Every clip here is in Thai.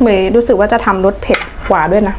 เหมยรู้สึกว่าจะทำรสเผ็ดกว่าด้วยนะ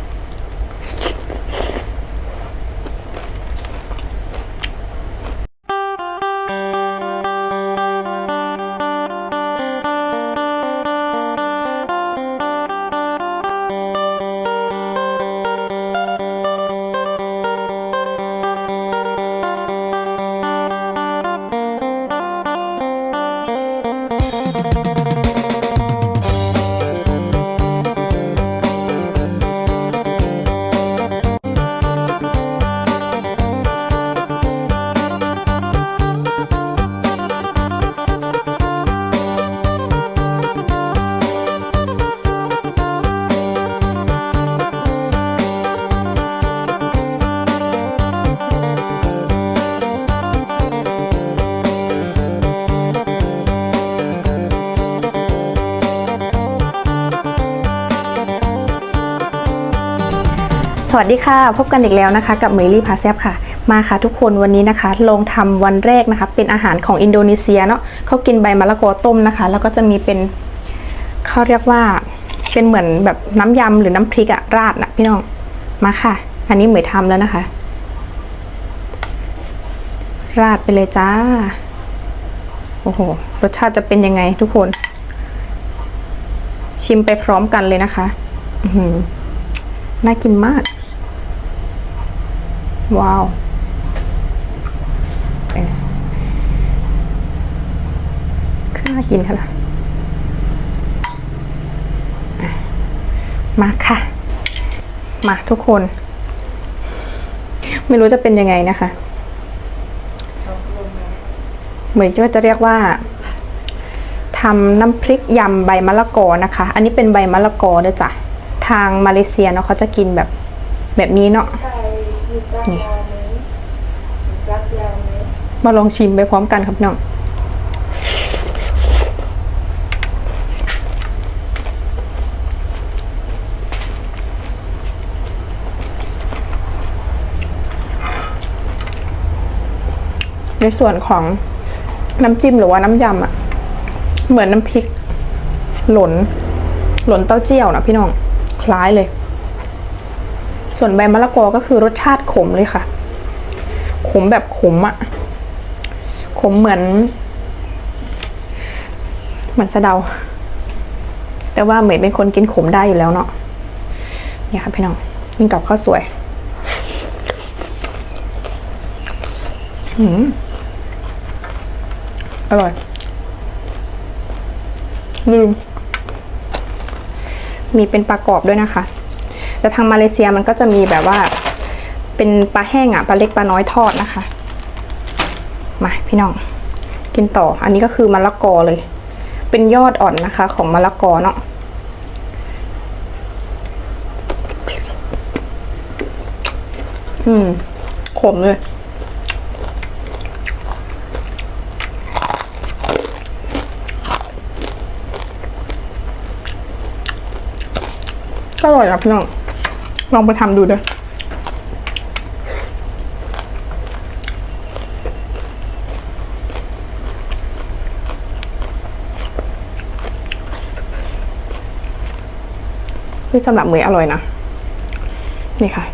วัสดีค่ะ พบกันอีกแล้วนะคะ กับเมลี่พาแซบค่ะ มาค่ะทุกคนวันนี้นะคะลองทำวันแรกนะคะ เป็นอาหารของอินโดนีเซียเนาะเขากินใบมะละกอต้มนะคะ แล้วก็จะมีเป็นเขาเรียกว่าเป็นเหมือนแบบน้ำยำหรือน้ำพริกอะราดนะพี่น้องมาค่ะ อันนี้เหมยทำแล้วนะคะ ราดไปเลยจ้าโอ้โหรสชาติจะเป็นยังไงทุกคน ชิมไปพร้อมกันเลยนะคะอืน่ากินมาก ว้าวเอ๊ะคือน่ากินค่ะมาค่ะ มาทุกคน ไม่รู้จะเป็นยังไงนะคะเหมือนก็จะเรียกว่าทำน้ำพริกยำใบมะละกอนะคะ อันนี้เป็นใบมะละกอเด้อจ้ะ ทางมาเลเซียเนาะเขาจะกินแบบแบบนี้เนาะ นี่มาลองชิมไปพร้อมกันครับน้องในส่วนของน้ำจิ้มหรือว่าน้ำยำอะเหมือนน้ำพริก หล่นหล่นเต้าเจี้ยวนะพี่น้อง คล้ายเลย ส่วนใบมะละกอก็คือรสชาติขมเลยค่ะ ขมแบบขมอะขมเหมือน เหมือนสะเดา แต่ว่าเหมยเป็นคนกินขมได้อยู่แล้วเนาะเนี่ยค่ะพี่น้องกินกับข้าวสวยอืมอร่อย ลืม มีเป็นปลากรอบด้วยนะคะ แต่ทางมาเลเซียมันก็จะมีแบบว่า เป็นปลาแห้งอะปลาเล็กปลาน้อยทอดนะคะ มาพี่น้อง กินต่อ อันนี้ก็คือมะละกอเลย เป็นยอดอ่อนนะคะ ของมะละกอเนาะอืมขมเลยก็อร่อยนะพี่น้อง ลองไปทำดูเด้อนี่สำหรับมืออร่อยนะ นี่ค่ะ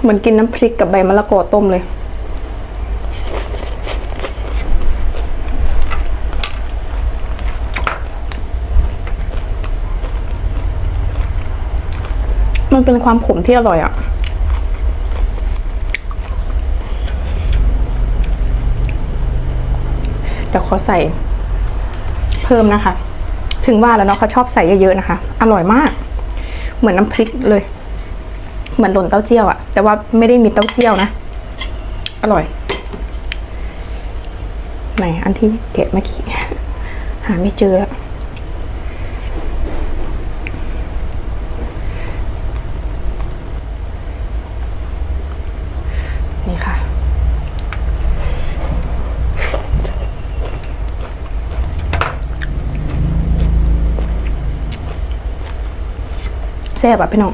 เหมือนกินน้ำพริกกับใบมะละกอต้มเลย มันเป็นความขมที่อร่อยอะ่ะเดี๋ยวขอใส่เพิ่มนะคะ ถึงว่าแล้วเนาะเขาชอบใส่เยอะๆนะคะ อร่อยมาก เหมือนน้ำพริกเลย เหมือนหล่นเต้าเจี้ยวอะแต่ว่าไม่ได้มีเต้าเจี้ยวนะ อร่อย ไหนอันที่เกะเมื่อกี้ หาไม่เจอแล้ว แซ่บอะพี่น้อง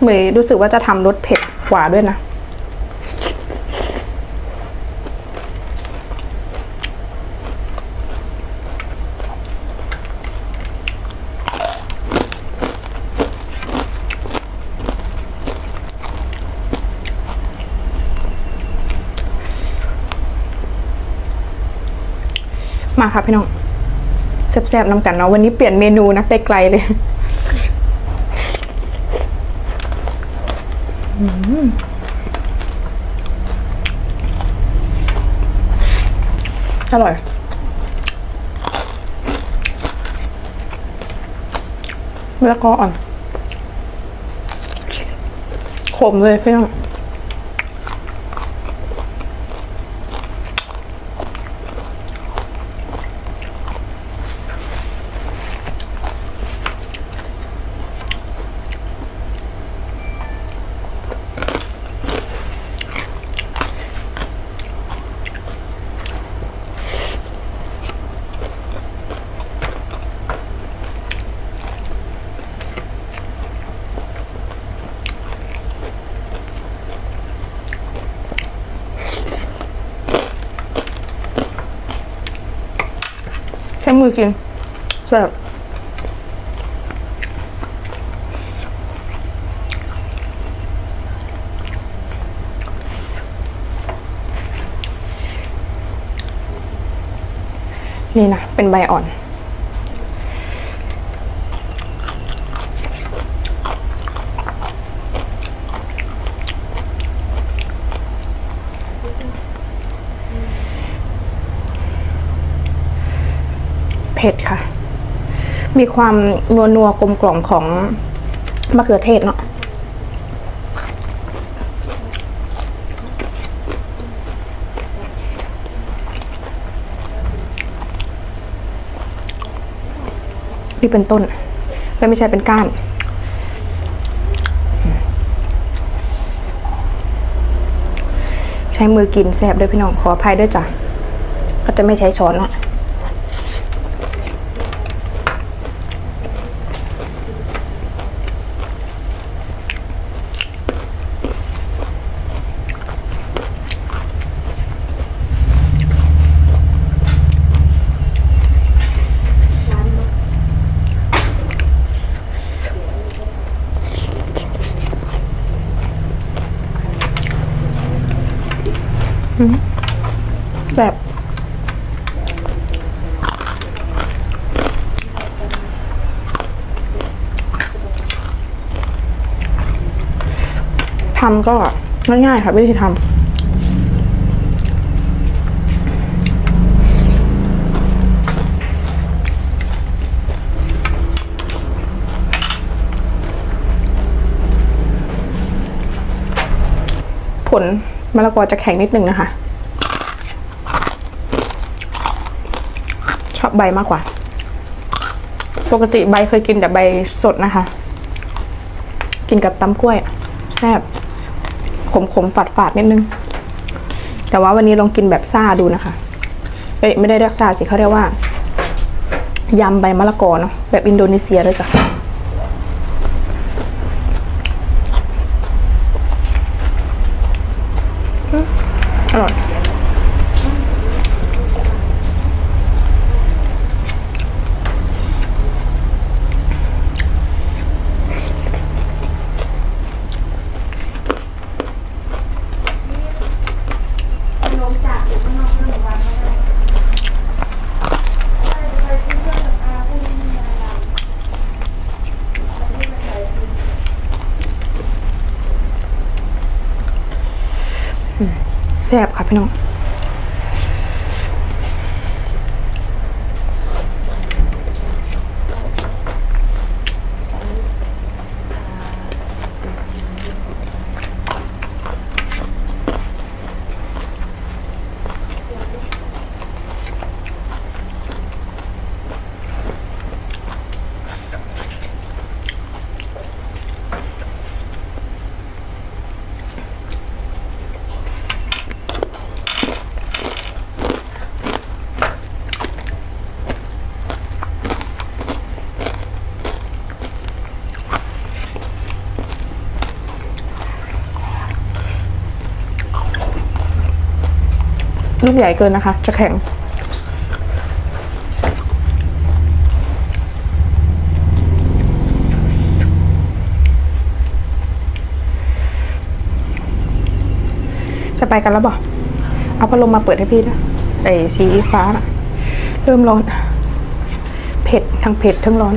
เหมยรู้สึกว่าจะทำรสเผ็ดกว่าด้วยนะมาค่ะพี่น้องแซ่บๆน้ำกันเนาะวันนี้เปลี่ยนเมนูนะไปไกลเลย อร่อย แล้วก็อ่อนขมเลยเพื่อน ใช้มือกินแซ่บนี่นะ เป็นใบอ่อน ผ็ดค่ะ มีความนัวนัวกลมกล่อมของมะเขือเทศเนาะนี่เป็นต้น และไม่ใช่เป็นก้านใช้มือกินแสบด้วยพี่น้องขออภัยด้วยจ้ะก็จะไม่ใช้ช้อนเนาะ ทำก็ง่ายๆค่ะวิธีทำผลมะละกอจะแข็งนิดนึงนะคะ ชอบใบมากกว่า ปกติใบเคยกินแต่ใบสดนะคะ กินกับตำกล้วย แซ่บ ขมขมฝาดฝาดนิดนึง แต่ว่าวันนี้ลองกินแบบซ่าดูนะคะเอ้ยไม่ได้เรียกซ่าสิเขาเรียกว่ายำใบมะละกอเนาะแบบอินโดนีเซียเลยจ้ะอร่อย แซ่บค่ะพี่น้อง ลูกใหญ่เกินนะคะ จะแข็ง จะไปกันแล้วบ่เอาพัดลมมาเปิดให้พี่นะไอ้สีฟ้านะเริ่มร้อน เผ็ดทั้งเผ็ดทั้งร้อน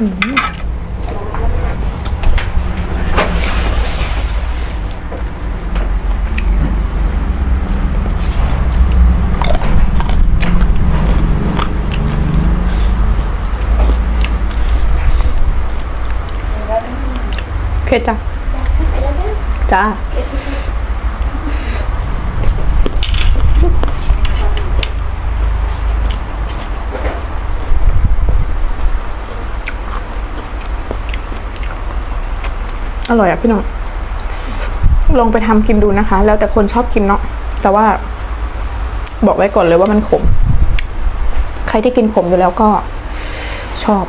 โอเคจ้ะจ้า อร่อยอะพี่น้องลองไปทำกินดูนะคะ แล้วแต่คนชอบกินเนาะแต่ว่า บอกไว้ก่อนเลยว่ามันขม ใครที่กินขมอยู่แล้วก็ชอบ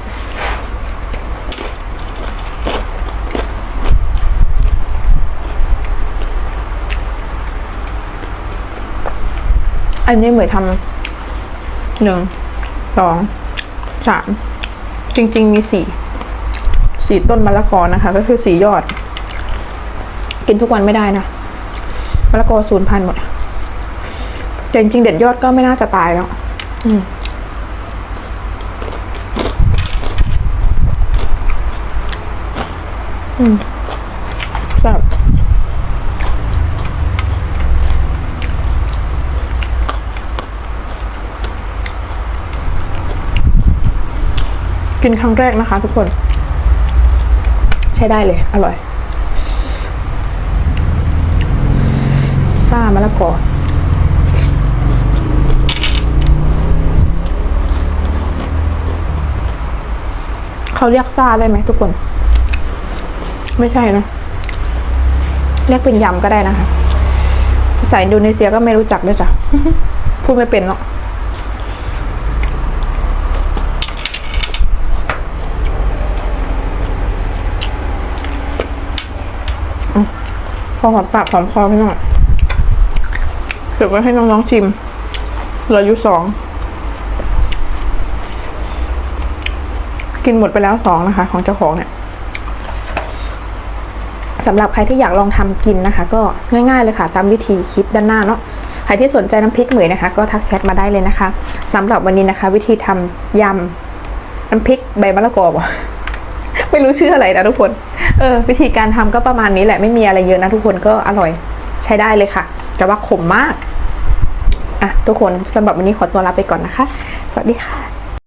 อันนี้เหมือนทำหนึ่งสองสามจริง ๆ มีสี่ สีต้นมะละกอนะคะ ก็คือสียอด กินทุกวันไม่ได้นะมะละกอสูญพันธุ์หมดแต่จริงๆเด็ดยอดก็ไม่น่าจะตายแล้ว อืมอืมแซ่บกินครั้งแรกนะคะทุกคน ช้ได้เลย อร่อยซ่ามะละกอเขาเรียกซ่าได้ไหมทุกคน ไม่ใช่นะเรียกเป็นยำก็ได้นะคะภาษาอินโดนีเซียก็ไม่รู้จักด้วยจ้ะพูดไม่เป็นเนาะ พอหอมปากหอมคอพี่น้องเก็บไว้ให้น้องๆชิมเหลืออยู่สอง กินหมดไปแล้วสองนะคะ ของเจ้าของเนี่ยสำหรับใครที่อยากลองทำกินนะคะ ก็ง่ายๆเลยค่ะ ตามวิธีคลิปด้านหน้าเนาะใครที่สนใจน้ำพริกเหมยนะคะ ก็ทักแชทมาได้เลยนะคะสำหรับวันนี้นะคะ วิธีทำยำน้ำพริกใบมะละกอบ่ไม่รู้ชื่ออะไรนะทุกคน เออวิธีการทำก็ประมาณนี้แหละไม่มีอะไรเยอะนะทุกคนก็อร่อยใช้ได้เลยค่ะ แต่ว่าขมมากอะทุกคนสำหรับวันนี้ขอตัวลาไปก่อนนะคะ สวัสดีค่ะ